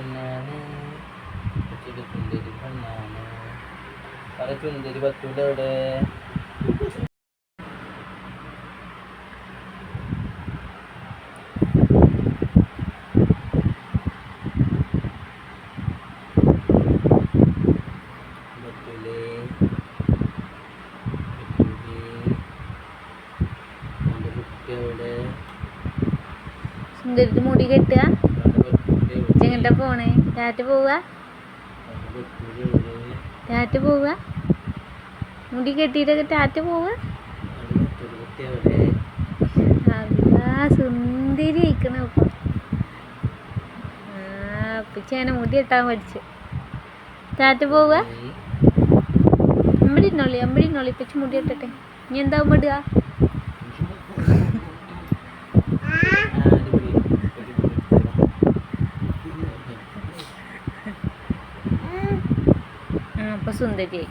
പെണ്ണാണ് കൊച്ചിയുടെ ചുന്ദരി പെണ്ണാണ്. പറ പത്തൂടെ അവിടെ. സുന്ദരിക്ക് മുടി കെട്ടുക. എങ്ങോട്ടാ പോണേ? ടാറ്റ പോവുക ടാറ്റ പോവുക മുടി കെട്ടിയിട്ടൊക്കെ ടാറ്റ പോവുക സുന്ദരി ഇരിക്കണ ഇപ്പൊ മുടി കെട്ടാൻ പഠിച്ചു. ടാറ്റ പോവുക അമ്പടി ഇപ്പിച്ച് അമ്പടി ഇന്നോളി പിച്ച് മുടി കെട്ടട്ടെ. ഇനി എന്താ ഇടുക पसंत येते